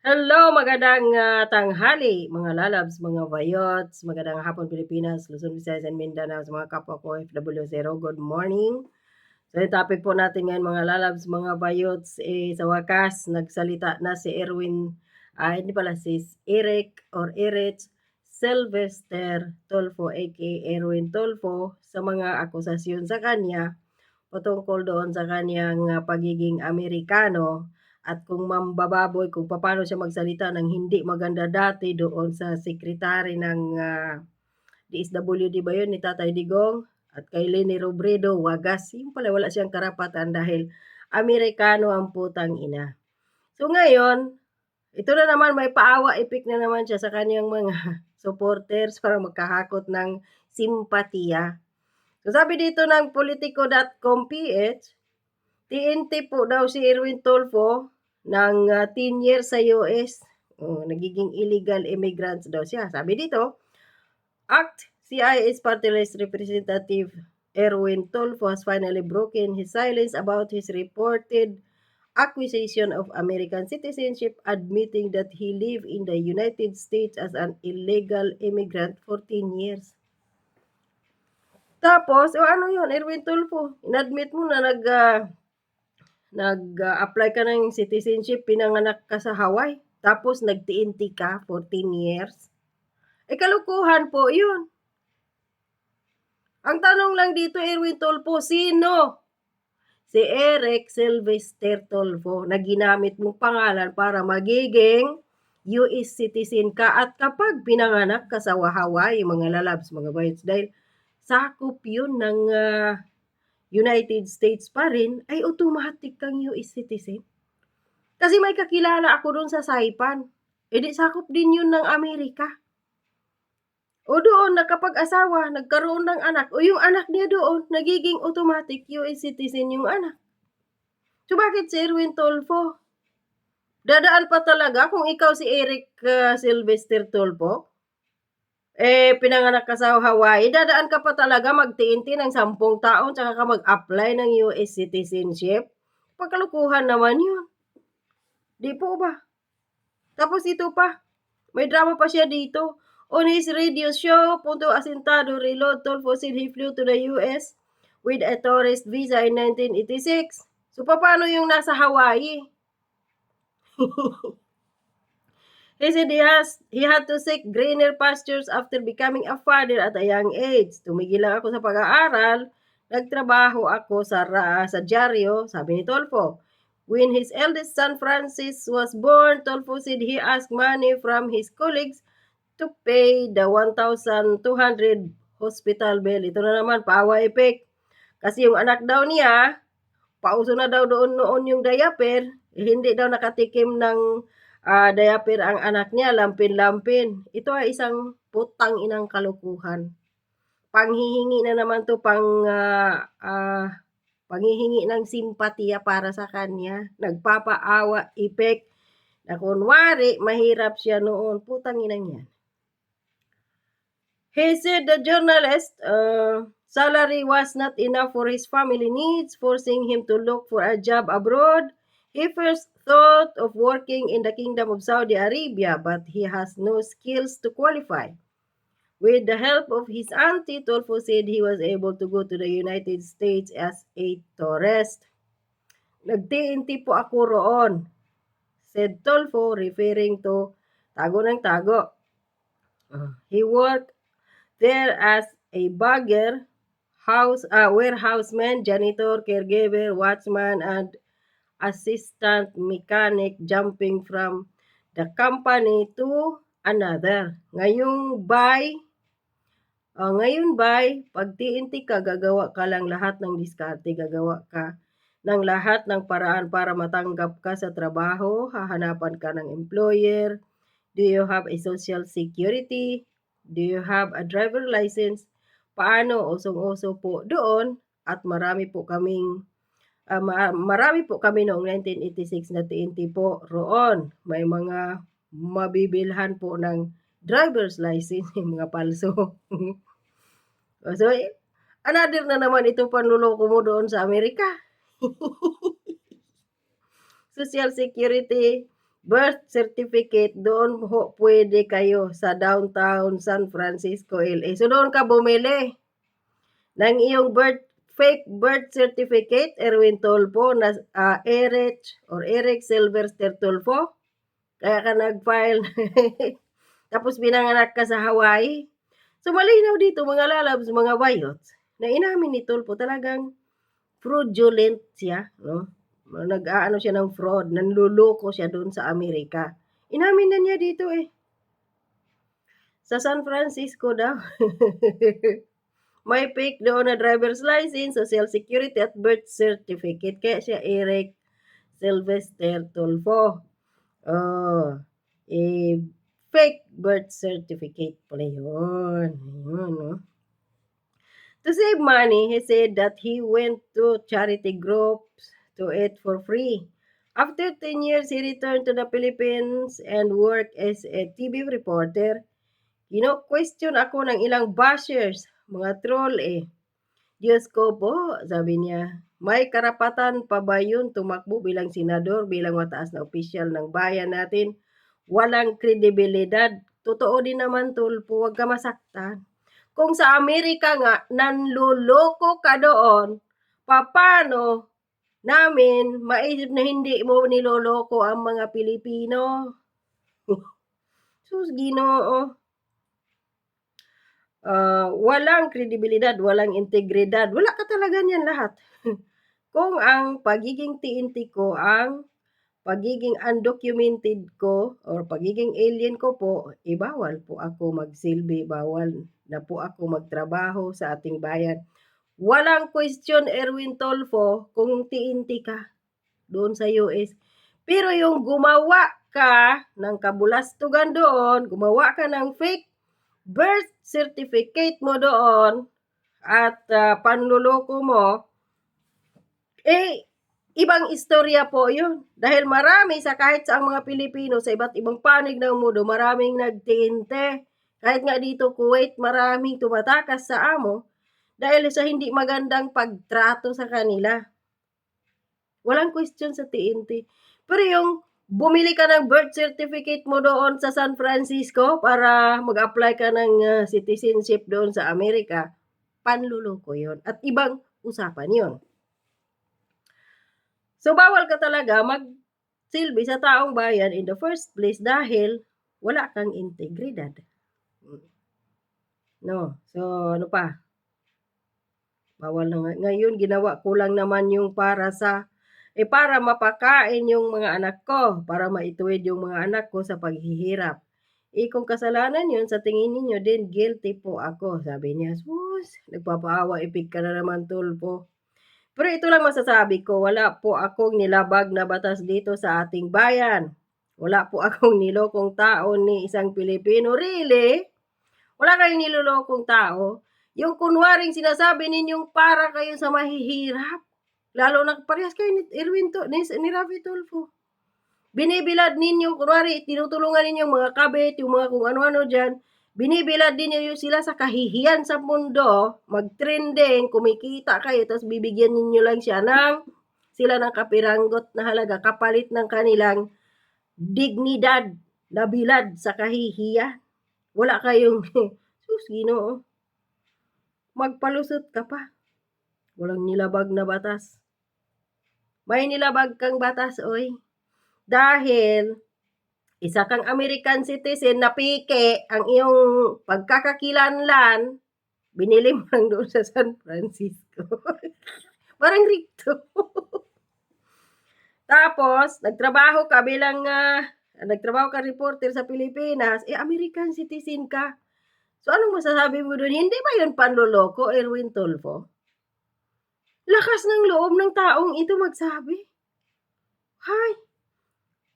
Hello, magandang ah, tanghali mga lalabs, mga bayots, magandang hapon Pilipinas, Luzon, Visayas, and Mindanao sa mga kapwa ko FW0. Good morning. So yung topic po natin ngayon mga lalabs, mga bayots, eh, sa wakas, nagsalita na si Erwin, ah, hindi pala si Eric or Erich Sylvester Tolfo aka Erwin Tolfo sa mga akusasyon sa kanya patungkol doon sa kanyang ah, pagiging Amerikano at kung mambababoy kung paano siya magsalita ng hindi maganda dati doon sa sekretary ng uh, DSWD ba yun ni Tatay Digong at kay Lenny Robredo, wagas, yung pala wala siyang karapatan dahil Amerikano ang putang ina. So ngayon, ito na naman may paawa epic na naman siya sa kanyang mga supporters para magkahakot ng simpatiya. So sabi dito ng politico.com PH, TNT po daw si Erwin Tolfo ng uh, ah, 10 years sa US. Oh, nagiging illegal immigrants daw siya. Sabi dito, Act CIS Party List Representative Erwin Tolfo has finally broken his silence about his reported acquisition of American citizenship, admitting that he lived in the United States as an illegal immigrant for 10 years. Tapos, o ano yun, Erwin Tulfo, inadmit mo na nag, uh, nag-apply ka ng citizenship, pinanganak ka sa Hawaii, tapos nag-TNT ka 14 years. Eh, kalukuhan po yun. Ang tanong lang dito, Erwin Tolpo, sino? Si Eric Sylvester Tolfo na ginamit mong pangalan para magiging US citizen ka at kapag pinanganak ka sa Hawaii, mga lalabs, mga bites, dahil sakop yun ng uh, United States pa rin, ay automatic kang US citizen. Kasi may kakilala ako doon sa Saipan. E di sakop din yun ng Amerika. O doon, nakapag-asawa, nagkaroon ng anak, o yung anak niya doon, nagiging automatic US citizen yung anak. So bakit si Erwin Tolfo? Dadaan pa talaga kung ikaw si Eric uh, Sylvester Tolfo? Eh, pinanganak ka sa Hawaii, dadaan ka pa talaga magtiinti ng sampung taon tsaka ka mag-apply ng US citizenship. Pagkalukuhan naman yun. Di po ba? Tapos ito pa, may drama pa siya dito. On his radio show, Punto Asintado Reload told Fossil he flew to the US with a tourist visa in 1986. So, paano yung nasa Hawaii? He said he, has, he had to seek greener pastures after becoming a father at a young age. Tumigil lang ako sa pag-aaral. Nagtrabaho ako sa, uh, sa dyaryo, sabi ni Tolfo. When his eldest son Francis was born, Tolfo said he asked money from his colleagues to pay the 1,200 hospital bill. Ito na naman, pawa effect. Kasi yung anak daw niya, pauso na daw doon noon yung diaper, eh, hindi daw nakatikim ng uh, diaper ang anak niya, lampin-lampin. Ito ay isang putang inang kalukuhan. Panghihingi na naman to pang uh, uh, panghihingi ng simpatiya para sa kanya. Nagpapaawa, ipek, na kunwari, mahirap siya noon. Putang inang yan. He said the journalist, uh, salary was not enough for his family needs, forcing him to look for a job abroad. He first thought of working in the Kingdom of Saudi Arabia, but he has no skills to qualify. With the help of his auntie, Tolfo said he was able to go to the United States as a tourist. Nag-TNT po ako roon, said Tolfo, referring to tago ng tago. Uh, he worked there as a bagger, house, uh, warehouseman, janitor, caregiver, watchman, and assistant mechanic jumping from the company to another. Ngayong by, uh, ngayon by, pag TNT ka, gagawa ka lang lahat ng diskarte, gagawa ka ng lahat ng paraan para matanggap ka sa trabaho, hahanapan ka ng employer, do you have a social security, do you have a driver license, paano, usong-uso po doon, at marami po kaming uh, marami po kami noong 1986 na TNT po roon. May mga mabibilhan po ng driver's license, yung mga palso. so, another na naman ito panluloko mo doon sa Amerika. Social Security, birth certificate, doon ho pwede kayo sa downtown San Francisco, LA. So, doon ka bumili ng iyong birth fake birth certificate, Erwin Tolpo, na uh, Eric or Eric Sylvester Tolpo. Kaya ka nag-file. Tapos binanganak ka sa Hawaii. So malinaw dito mga lalabs, mga bayots, na inamin ni Tolpo talagang fraudulent siya. No? Nag-aano siya ng fraud, nanluloko siya doon sa Amerika. Inamin na niya dito eh. Sa San Francisco daw. May fake doon na driver's license, social security at birth certificate. Kaya siya Eric Sylvester Tulfo. Oh, eh, fake birth certificate pala yun. Ayun, no? To save money, he said that he went to charity groups to eat for free. After 10 years, he returned to the Philippines and worked as a TV reporter. Kino-question ako ng ilang bashers, mga troll eh. Diyos ko po, sabi niya, may karapatan pa ba yun tumakbo bilang senador, bilang mataas na opisyal ng bayan natin? Walang kredibilidad. Totoo din naman, tulpo, huwag ka masaktan. Kung sa Amerika nga, nanluloko ka doon, papano namin maisip na hindi mo niloloko ang mga Pilipino? Sus, ginoo. Uh, walang kredibilidad, walang integridad. Wala ka talaga niyan lahat. Kung ang pagiging TNT ko, ang pagiging undocumented ko, or pagiging alien ko po, ibawal po ako magsilbi, bawal na po ako magtrabaho sa ating bayan. Walang question, Erwin Tolfo, kung TNT ka doon sa US. Pero yung gumawa ka ng kabulastugan doon, gumawa ka ng fake birth certificate mo doon at uh, panluloko mo, eh, ibang istorya po yun. Dahil marami sa kahit sa mga Pilipino sa iba't ibang panig ng mundo, maraming nagtinte. Kahit nga dito Kuwait, maraming tumatakas sa amo dahil sa hindi magandang pagtrato sa kanila. Walang question sa TNT. Pero yung bumili ka ng birth certificate mo doon sa San Francisco para mag-apply ka ng uh, citizenship doon sa Amerika, panluloko yon At ibang usapan yon So, bawal ka talaga magsilbi sa taong bayan in the first place dahil wala kang integridad. No? So, ano pa? Bawal na nga. Ngayon, ginawa ko lang naman yung para sa eh para mapakain yung mga anak ko, para maituwid yung mga anak ko sa paghihirap. Eh kung kasalanan yun, sa tingin ninyo din, guilty po ako. Sabi niya, sus, nagpapaawa, ipig ka na naman tulpo. Pero ito lang masasabi ko, wala po akong nilabag na batas dito sa ating bayan. Wala po akong nilokong tao ni isang Pilipino. Really? Wala kayong nilolokong tao? Yung kunwaring sinasabi ninyong para kayo sa mahihirap. Lalo na parehas kayo ni Erwin to, ni, ni Rafi Tulfo. Binibilad ninyo, kunwari, tinutulungan ninyo mga kabit, yung mga kung ano-ano dyan, binibilad din niyo sila sa kahihiyan sa mundo, mag-trending, kumikita kayo, tapos bibigyan ninyo lang siya ng sila ng kapiranggot na halaga kapalit ng kanilang dignidad na bilad sa kahihiyan. Wala kayong, sus, ginoo. Magpalusot ka pa. Walang nilabag na batas. May nilabag kang batas, oy. Dahil isa kang American citizen na pike ang iyong pagkakakilanlan, binili mo lang doon sa San Francisco. Parang rikto. Tapos, nagtrabaho ka bilang, uh, nagtrabaho ka reporter sa Pilipinas, eh, American citizen ka. So, anong masasabi mo doon? Hindi ba yun panloloko, Erwin Tolfo? Lakas ng loob ng taong ito magsabi. Hay,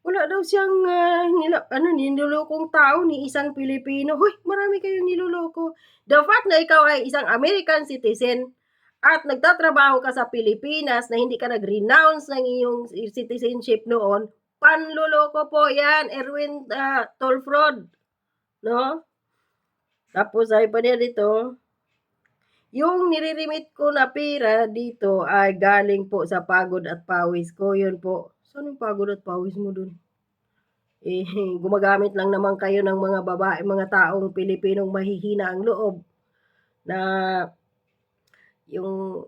wala daw siyang uh, nila, ano, nilolokong tao ni isang Pilipino. Hoy, marami kayong niloloko. The fact na ikaw ay isang American citizen at nagtatrabaho ka sa Pilipinas na hindi ka nag-renounce ng iyong citizenship noon, panloloko po yan, Erwin uh, Tolfrod. No? Tapos ay pa niya dito, yung niririmit ko na pera dito ay galing po sa pagod at pawis ko. Yun po. Saan yung pagod at pawis mo dun? eh, gumagamit lang naman kayo ng mga babae mga taong Pilipinong mahihina ang loob na yung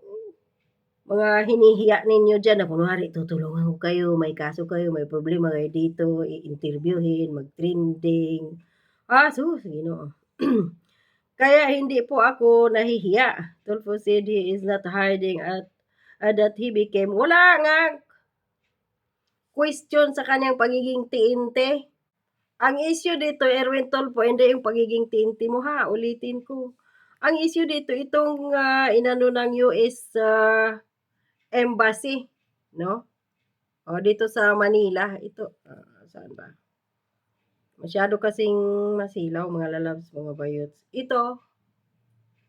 mga hinihiya ninyo diyan na kunwari tutulungan ko kayo, may kaso kayo, may problema kayo dito, i-interviewhin, mag-trending. Ah, sus, Ginoo. Kaya hindi po ako nahihiya. Tulfo said he is not hiding at uh, that he became wala nga question sa kanyang pagiging TNT. Ang issue dito, Erwin Tolpo, hindi yung pagiging TNT mo ha, ulitin ko. Ang issue dito, itong uh, inano ng US uh, Embassy, no? O, dito sa Manila, ito, uh, saan ba? Masyado kasing masilaw, mga lalabs, mga bayots. Ito,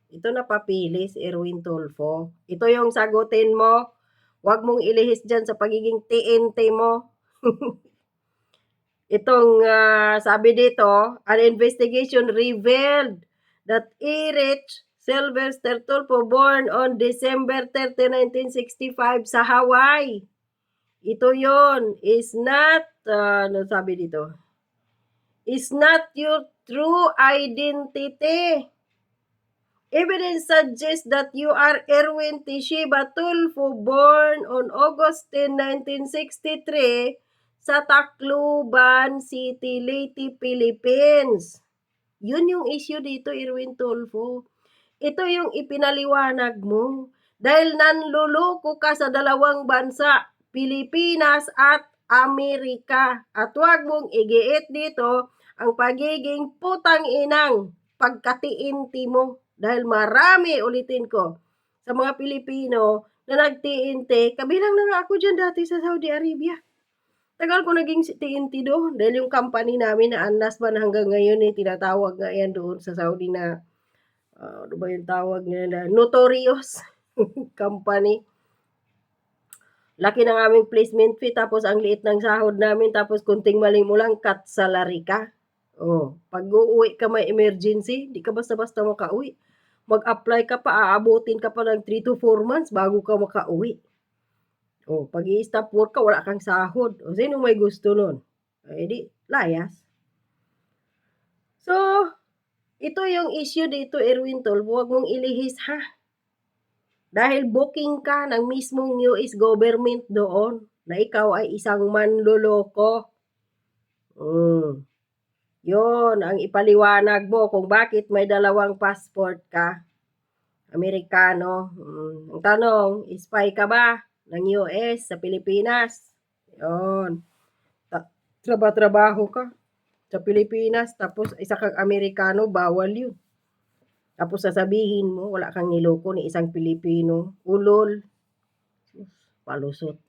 ito na papili si Erwin Tulfo. Ito yung sagutin mo. Huwag mong ilihis dyan sa pagiging TNT mo. Itong uh, sabi dito, an investigation revealed that Erich Sylvester Tulfo born on December 30, 1965 sa Hawaii. Ito yon is not, uh, ano sabi dito? Is not your true identity. Evidence suggests that you are Erwin Tishiba Tulfo born on August 10, 1963 sa Tacloban City, Leyte, Philippines. Yun yung issue dito, Erwin Tulfo. Ito yung ipinaliwanag mo. Dahil nanluloko ka sa dalawang bansa, Pilipinas at Amerika. At huwag mong igiit dito ang pagiging putang inang pagkatiinti mo. Dahil marami, ulitin ko, sa mga Pilipino na nagtiinti, kabilang na nga ako dyan dati sa Saudi Arabia. Tagal ko naging TNT doon dahil yung company namin na Anlasban hanggang ngayon eh, tinatawag nga yan doon sa Saudi na uh, ano ba yung tawag nila? Notorious company. Laki ng aming placement fee tapos ang liit ng sahod namin tapos kunting mali mo lang cut salary ka. Oh, pag uuwi ka may emergency, di ka basta-basta makauwi. Mag-apply ka pa, aabutin ka pa ng 3 to 4 months bago ka makauwi. Oh, pag i-stop work ka, wala kang sahod. O, sino may gusto nun? Eh, di, layas. So, ito yung issue dito, Erwin Tol. Huwag mong ilihis, ha? Dahil booking ka ng mismong US government doon na ikaw ay isang manloloko. Mm. Yon ang ipaliwanag mo kung bakit may dalawang passport ka. Amerikano. Mm. Ang tanong, spy ka ba? ng US sa Pilipinas. Yon. Trabaho ka sa Pilipinas, tapos isa kang Amerikano, bawal yun. Tapos sasabihin mo, wala kang niloko ni isang Pilipino. Ulol. Palusot.